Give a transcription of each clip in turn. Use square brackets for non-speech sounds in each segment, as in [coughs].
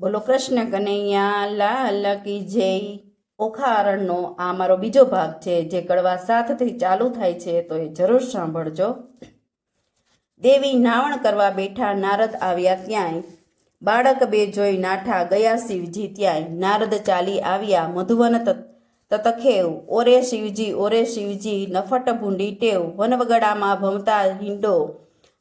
બોલો કૃષ્ણ કનૈયા, લાલ કી જય. ઓખા અરણનો આ મારો બીજો ભાગ છે, જે કડવા સાથથી ચાલુ થાય છે, તો એ જરૂર સાંભળજો. દેવી નાવણ કરવા બેઠા નારદ આવ્યા ત્યાંય. બાળક બે જોઈ નાઠા ગયા શિવજી ત્યાંય. નારદ ચાલી આવ્યા મધુવન તત- તતખેવ. ઓરે શિવજી ઓરે શિવજી, નફટ ભૂંડી ટેવ. વનવગડામાં ભમતા હિંડો.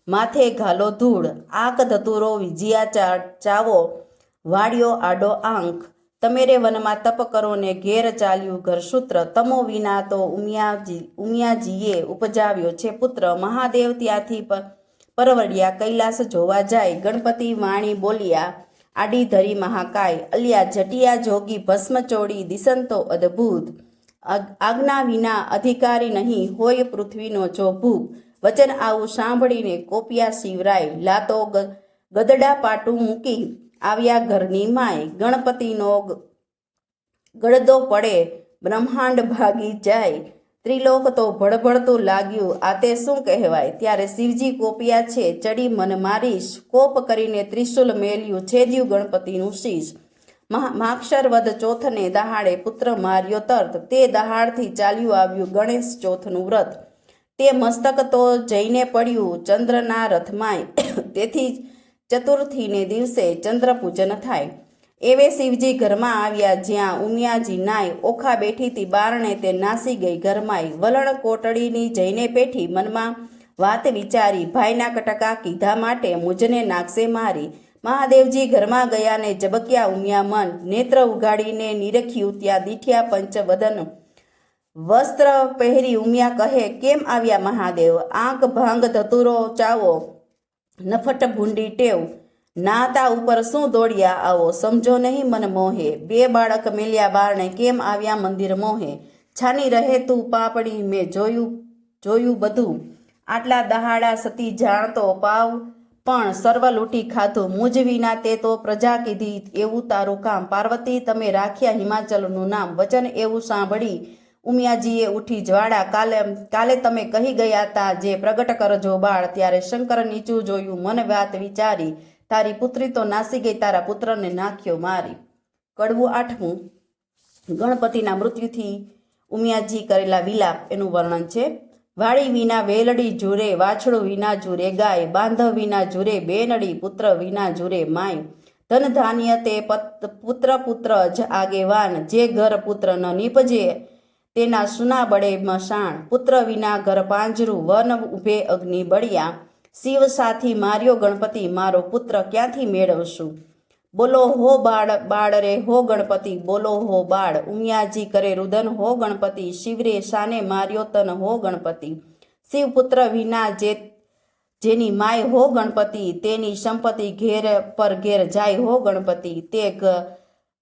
માથે ઘાલો ધૂળ. આક ધતુરો વિજિયા ચાવો. વાડિયો આડો આંખ. તમેરે વનમાં તપ કરો ને ઘેર ચાલ્યું ઘરસૂત્ર તમો વિના તો ઉમિયાજી, ઉમિયાજીએ ઉપજાવ્યો છે પુત્ર. મહાદેવ ત્યાંથી પરવડિયા કૈલાસ જોવા જાય. ગણપતિ વાણી બોલ્યા, આડી ધરી મહાકાય. અલિયા જટિયા જોગી ભસ્મ ચોડી દિસંતો અદ્ભુત. આજ્ઞા વિના અધિકારી નહીં હોય પૃથ્વીનો જો ભૂપ. વચન આવું સાંભળીને કોપિયા શિવરાય લાતો ગદડા પાટું મૂકી આવ્યા ઘરની માય ગણપતિનો ગળદો પડે, બ્રહ્માંડ ભાગી જાય. ત્રિલોક તો ભડભડતું લાગ્યું. આ તે શું કહેવાય? ત્યારે શિવજી કોપિયા છે, ચડી મન મારીશ. કોપ કરીને ત્રિશુલ મેલ્યું, છેદ્યું ગણપતિનું શીશ. મહા- માક્ષર વદ ચોથને દહાડે પુત્ર માર્યો તર્ત તે દહાડથી ચાલ્યું આવ્યું ગણેશ ચોથનું વ્રત. તે મસ્તક તો જઈને પડ્યું ચંદ્રના રથમાંય [coughs] તેથી ચતુર્થીને દિવસે ચંદ્રપૂજન થાય. એવે શિવજી ઘરમાં આવ્યા જ્યાં ઉમિયાજી નાય ઓખા બેઠીથી બારણે તે નાસી ગઈ ઘરમાંય. વલણ કોટડીની જઈને પેઠી મનમાં વાત વિચારી ભાઈના કટકા કીધા માટે મુજને નાખશે મારી. મહાદેવજી ઘરમાં ગયા ને જબક્યા ઉમિયા મન. નેત્ર ઉગાડીને નિરખ્યું ત્યાં દીઠ્યા પંચવદન. વસ્ત્ર પહેરી ઉમિયા કહે, કેમ આવ્યા મહાદેવ? આંખ ભાંગ ધતુરો ચાવો. નફટ ભૂંડી ટેવ. નાતા ઉપર શું દોડ્યા આવો સમજો નહીં મન મોહે. બે બાળક મેલ્યા બારણે કેમ આવ્યા મંદિર મોહે? છાની રહે તું પાપડી, મેં જોયું જોયું બધું. આટલા દહાડા સતી જાણતો પાવ, પણ સર્વ લૂંટી ખાધું. મુજ વિના તે તો પ્રજા કીધી. એવું તારું કામ. પાર્વતી, તમે રાખ્યા હિમાચલનું નામ. વચન એવું સાંભળી ઉમિયાજીએ ઉઠી જ્વાળા કાલે કાલે તમે કહી ગયા તા જે પ્રગટ કરજો બાળ. ત્યારે શંકર નીચું જોયું, મન વાત વિચારી, તારી પુત્રી તો નાસી ગઈ તારા પુત્રને નાખ્યો મારી. કડવું આઠમું. ગણપતિના મૃત્યુથી ઉમિયાજી કરેલા વિલાપ એનું વર્ણન છે. વાળી વિના વેલડી જુરે, વાછડું વિના જુરે ગાય, બાંધવ વિના જુરે બેનડી, પુત્ર વિના જુરે માય. ધન ધાન્ય તે પત પુત્ર પુત્ર જ આગેવાન, જે ઘર પુત્ર ન નીપજે તેના સુના બળે મશાણ પુત્ર વિના ઘર પાંજરું, વન ઉભે અગ્નિ બળ્યા, શિવ સાથી માર્યો ગણપતિ, મારો પુત્ર ક્યાંથી મેળવશું? બોલો હો બાળ બાળ રે, હો ગણપતિ, બોલો હો બાળ, ઉમિયાજી કરે રુદન, હો ગણપતિ, શિવરે શાને માર્યો તન, હો ગણપતિ. શિવ પુત્ર વિના જે, જેની માય હો ગણપતિ, તેની સંપત્તિ ઘેર પર ઘેર જાય હો ગણપતિ, તે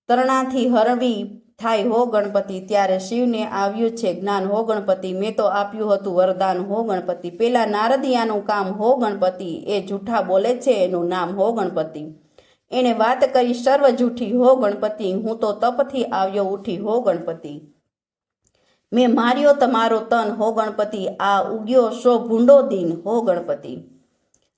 તરણાથી હરવી થાય હો ગણપતિ, ત્યારે શિવને આવ્યું છે જ્ઞાન. હો ગણપતિ, મેં તો આપ્યું હતું વરદાન. હો ગણપતિ, પેલા નારદિયાનું કામ હો ગણપતિ, એ જૂઠા બોલે છે એનું નામ હો ગણપતિ. એણે વાત કરી સર્વ જૂઠી, હો ગણપતિ, હું તો તપથી આવ્યો ઉઠી, હો ગણપતિ. મેં માર્યો તમારો તન, હો ગણપતિ, આ ઉગ્યો સો ભૂંડો દિન, હો ગણપતિ.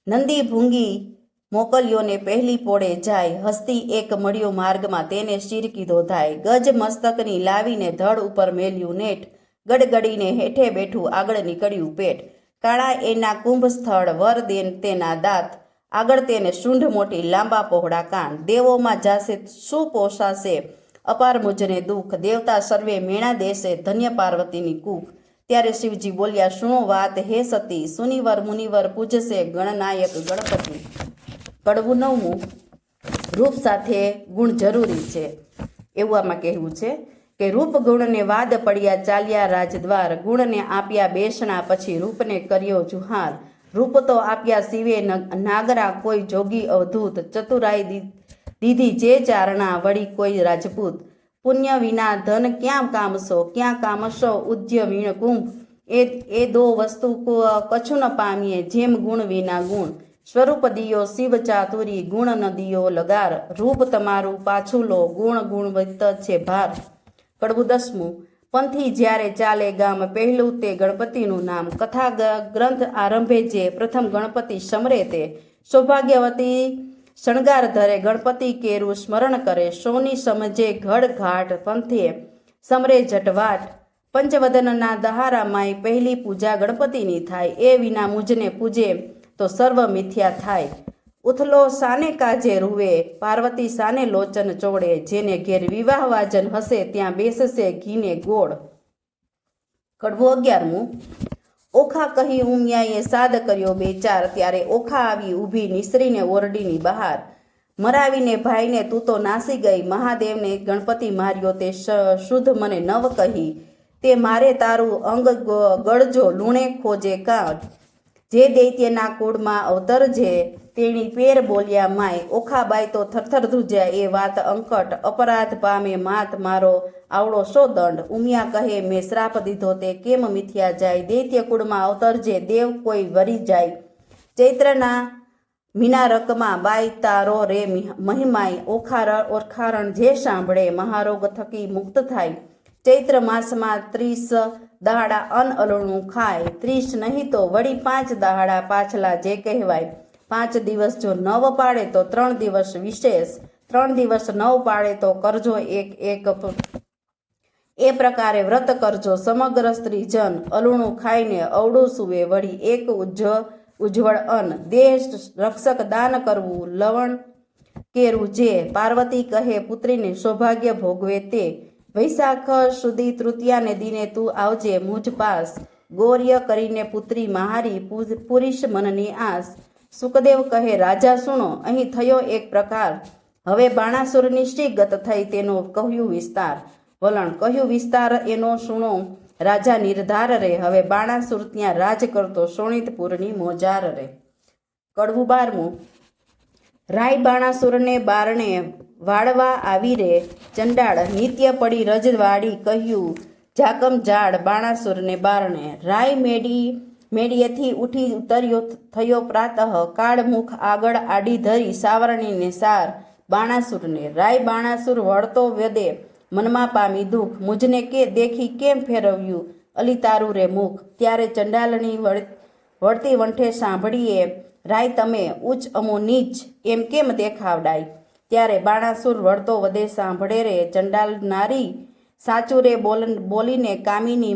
નંદી ભૂંગી મોકલ્યોને પહેલી પોળે જાય, હસ્તી એક મળ્યો માર્ગમાં તેને શિર કીધો થાય ગજ મસ્તકની લાવીને ધડ ઉપર મેલ્યું નેઠ ગડગડીને હેઠે બેઠું આગળ નીકળ્યું પેટ. કાળા એના કુંભ સ્થળ વર દેન તેના દાંત. આગળ તેને શુંઢ મોટી લાંબા પહોળા કાન. દેવોમાં જાશે, શું પોષાશે? અપાર મુજને દુઃખ. દેવતા સર્વે મેણા દેશે ધન્ય પાર્વતીની કૂખ ત્યારે શિવજી બોલ્યા શું વાત હે સતી. સુનિવર મુનિવર પૂજશે ગણનાયક ગણપતિ. કડવું નવમું રૂપ સાથે ગુણ જરૂરી છે. એવું આમાં કહેવું છે કે રૂપ ગુણને વાદ પડ્યા ચાલ્યા રાજદ્વાર, ગુણને આપ્યા બેસણા પછી રૂપને કર્યો જુહાર. રૂપ તો આપ્યા શિવે નાગરા કોઈ જોગી અવધૂત, ચતુરાઈ દીધી જે ચારણા, વળી કોઈ રાજપૂત. પુણ્ય વિના ધન ક્યાં કામશો ક્યાં કામશો ઉદ્ય વીણ કુંભ એ એ દો વસ્તુ કછું ન પામીએ, જેમ ગુણ વિના ગુણ. સ્વરૂપ શિવ ચાતુરી, ગુણ નદીઓ લગાર, રૂપ તમારું પાછું લો, ગુણ ગુણવત્ત છે ભાર. કડવું દસમું, પંથી જ્યારે ચાલે ગામ પહેલું તે ગણપતિનું નામ. કથા ગ્રંથ આરંભે જે પ્રથમ ગણપતિ સમરે તે. સૌભાગ્યવતી શણગાર ધરે ગણપતિ કેરું સ્મરણ કરે. સોની સમજે ઘડ ઘાટ પંથે, સમરે જટવાટ. પંચવદનના દહારામાંય પહેલી પૂજા ગણપતિની થાય. એ વિના મુજને પૂજે તો સર્વ મિથ્યા થાય. ઉથલો સાને કાજે રૂવે, પાર્વતી સાને લોચન ચોડે, જેને ઘેર વિવાહ વાજન હશે ત્યાં બેસશે ઘીને ગોળ. કડવું અગિયારમું. ઓખા કહી ઉમિયાએ સાદ કર્યો બેચાર, ત્યારે ઓખા આવી ઊભી નિસરીને ઓરડીની બહાર. મરાવીને ભાઈને તું તો નાસી ગઈ, મહાદેવને ગણપતિ માર્યો તે શુદ્ધ મને નવ કહી. તે મારે તારું અંગ ગળજો, લૂણે ખોજે કાંઠ જે દૈત્યના કુળમાં અવતરજે તેણી પેર બોલ્યા, માય, ઓખાબાઈ તો થરથર ધ્રુજ્યા એ વાત અંકટ અપરાધ પામે માત મારો આવડો શો દંડ? ઉમિયા કહે, મેં શ્રાપ દીધો તે કેમ મિથ્યા જાય? દૈત્ય કુળમાં અવતરજે દેવ કોઈ વરી જાય. ચૈત્રના મિનારકમાં, બાઈ, તારો રે મિહ- મહિમાય, ઓખાર, ઓરખારણ જે સાંભળે, મહારોગ થકી મુક્ત થાય. ચૈત્ર માસમાં ત્રીસ દહાડા અન અલણું ખાય. ત્રીસ નહીં તો વળી પાંચ દહાડા પાછલા જે કહેવાય. પાંચ દિવસ જો નવ પાડે તો ત્રણ દિવસ વિશેષ. ત્રણ દિવસ નવ પાડે તો કરજો એક એક એ પ્રકારે વ્રત કરજો. સમગ્ર સ્ત્રીજન અલુણું ખાઈને અવળું સુવે. વળી એક ઉજ્જ ઉજ્જવળ અન્ન. દેહ રક્ષક દાન કરવું. લવણ કેરું જે પાર્વતી કહે પુત્રીને સૌભાગ્ય ભોગવે તે. વૈશાખ સુધી તૃતીયાને દિને તું આવજે મુજ પાસ. ગોર્ય કરીને પુત્રી મહારી પુરુષ મનની આસ. સુખદેવ કહે, રાજા સુણો, અહીં થયો એક પ્રકાર. હવે બાણાસુરની શ્રી ગત થઈ તેનો કહ્યું વિસ્તાર. વલણ, કહ્યું વિસ્તાર એનો સુણો. રાજા નિર્ધાર રે. હવે બાણાસુર ત્યાં રાજ કરતો શોણિતપુરની મોજાર રે. કડવું બારમું. રાય બાણાસુરને બારણે વાળવા આવી રે ચંડાળ નિત્ય પડી રજવાડી કહ્યું જાકમ ઝાડ બાણાસુરને બારણે. રાય મેડી, મેડીએથી ઉઠી ઉતર્યો થયો પ્રાતઃ. કાળ મુખ આગળ આડી ધરી સાવરણીને સાર બાણાસુરને. રાય બાણાસુર વળતો વ્યદે મનમાં પામી દુઃખ. મુજને કે દેખી કેમ ફેરવ્યું? અલી તારું રે મુખ. ત્યારે ચંડાલની વળતી વંઠે સાંભળીએ, રાય તમે ઉચ્ચ અમો નીચ. એમ કેમ દેખાવડાય? ત્યારે બાણાસુર વળતો વધે સાંભળે રે ચંડાલ નારી સાચું રે બોલ બોલીને કામીની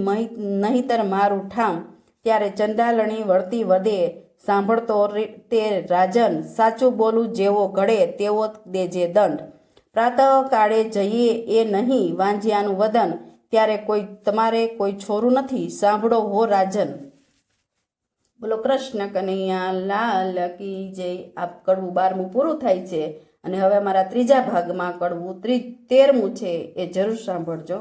નહીતર મારું ઠામ. ત્યારે ચંડાલણી વળતી વધે સાંભળતો તે રાજન, સાચું બોલું જેવો ઘડે તેવો દેજે દંડ. પ્રાતઃ કાળે જઈએ એ નહીં વાંજિયાનું વદન, ત્યારે કોઈ, તમારે કોઈ છોરું નથી, સાંભળો હો રાજન. બોલો કૃષ્ણ કનૈયા, લાલ કી જય. આપ કડવું બારમું પૂરું થાય છે. અને હવે અમારા ત્રીજા ભાગમાં કડવું ત્રી તેરમું છે એ જરૂર સાંભળજો.